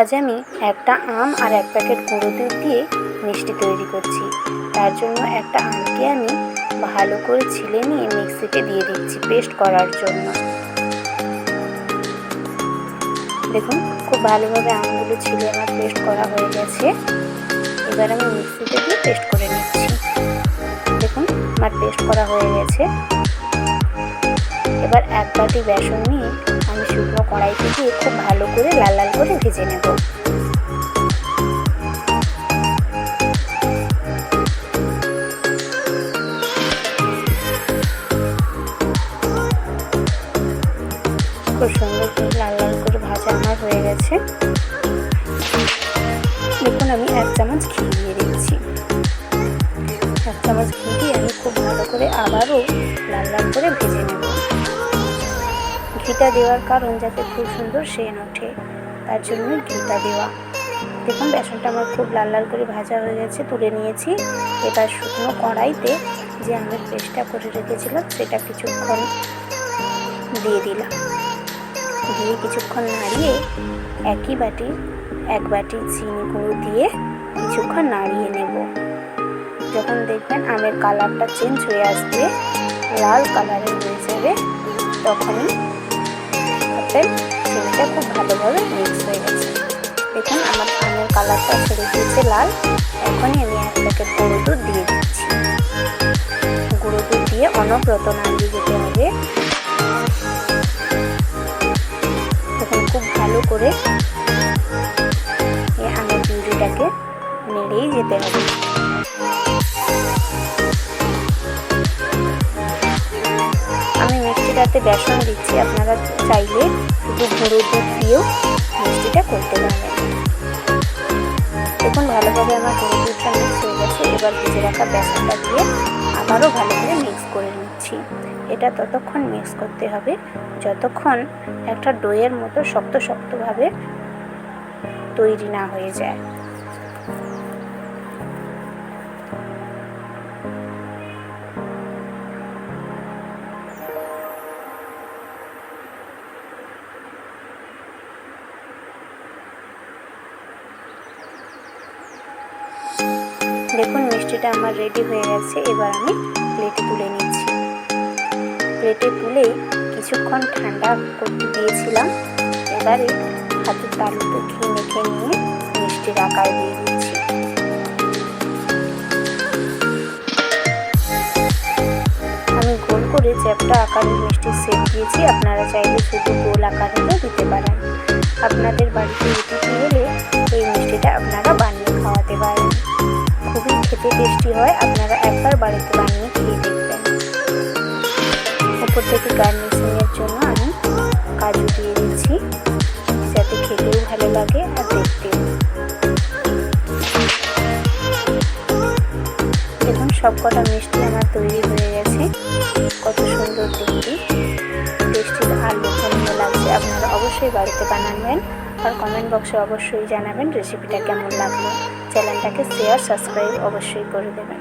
আজ আমি একটা আম আর এক প্যাকেট গুঁড়ো দুধ দিয়ে মিষ্টি তৈরি করছি। তার জন্য একটা আমকে আমি ভালো করে ছিলে নিয়ে মিক্সিতে দিয়ে দিচ্ছি পেস্ট করার জন্য। দেখুন, খুব ভালোভাবে আমগুলো ছিলে আমার পেস্ট করা হয়ে গেছে। এবার আমি মিক্সিতে দিয়ে পেস্ট করে নিচ্ছি। দেখুন, আমার পেস্ট করা হয়ে গেছে। এবার এক বাটি বেসন নিয়ে আমি শুকনো কড়াইতে দিয়ে খুব ভালো করে লাল লাল করে ভেজে নেব। খুব সুন্দর করে লাল লাল করে ভাজা আমার হয়ে গেছে। দেখুন, আমি এক চামচ ঘি দিয়ে দিচ্ছি। এক চামচ ঘি দিয়ে আমি খুব ভালো করে আবারও লাল লাল করে ভেজে নেব। ঘিটা দেওয়ার কারণ যাতে খুব সুন্দর সেন ওঠে, তার জন্য ঘিটা দেওয়া। দেখুন, বেসনটা আমার খুব লাল লাল করে ভাজা হয়ে গেছে, তুলে নিয়েছি। এবার শুকনো কড়াইতে যে আমি পেস্টটা করে রেখেছিলাম, সেটা কিছুক্ষণ দিয়ে দিলাম। দিয়ে কিছুক্ষণ নাড়িয়ে একই বাটি, এক বাটি চিনি গুঁড়ো দিয়ে কিছুক্ষণ নাড়িয়ে নেব। যখন দেখবেন আমের কালারটা চেঞ্জ হয়ে আসবে লাল কালারের হয়ে যাবে, তখনই ভাববেন চিনিটা খুব ভালোভাবে মিক্স হয়ে গেছে। দেখুন, আমার আমের কালারটা ছেড়ে দিয়েছে লাল। এখনই আমি এক প্যাকেট গুঁড়ো দুধ দিয়ে দিচ্ছি। গুঁড়ো দুধ দিয়ে অনব্রত নাড়িয়ে যেতে হবে। তখন খুব ভালো করে এই আমের পিউরিটাকে নেড়েই যেতে হবে। মিষ্টিটাতে বেসন দিচ্ছি। আপনারা চাইলে শুধু গুঁড়ো দুধ দিয়েও মিষ্টিটা করতে পারেন। দেখুন, ভালোভাবে আমার গুঁড়ো দুধটা মিক্স হয়ে গেছে। এবার ভেজে রাখা বেসনটা দিয়ে আবারও ভালো করে মিক্স করে নিচ্ছি। এটা ততক্ষণ মিক্স করতে হবে। যতক্ষণ একটা ডোয়ের মতো শক্ত শক্তভাবে তৈরি না হয়ে যায়। দেখুন, মিষ্টিটা আমার রেডি হয়ে গেছে। এবার আমি প্লেটে তুলে নিচ্ছি। প্লেটে তুলে কিছুক্ষণ ঠান্ডা করতে দিয়েছিলাম। এবারে হাতের তালুতে ঘি মেখে নিয়ে মিষ্টির আকার দিয়ে দিচ্ছি। আমি গোল করে চ্যাপটা আকারের মিষ্টির সেট দিয়েছি। আপনারা চাইলে শুধু গোল আকারেরও দিতে পারেন। আপনাদের বাড়িতে অতিথি হলে এই মিষ্টিটা খেতে টেস্টি হয়, আপনারা একবার বাড়িতে বানিয়ে খেয়ে দেখবেন। উপর থেকে গার্নিশিংয়ের জন্য আমি কাজু দিয়ে দিচ্ছি, যাতে খেতেও ভালো লাগে আর দেখতেও। দেখুন সব কটা মিষ্টি আমার তৈরি হয়ে গেছে। কত সুন্দর দেখতে। অবশ্যই বাড়িতে বানাবেন আর কমেন্ট বক্সে অবশ্যই জানাবেন রেসিপিটা কেমন লাগল। চ্যানেলটাকে শেয়ার সাবস্ক্রাইব অবশ্যই করে দেবেন।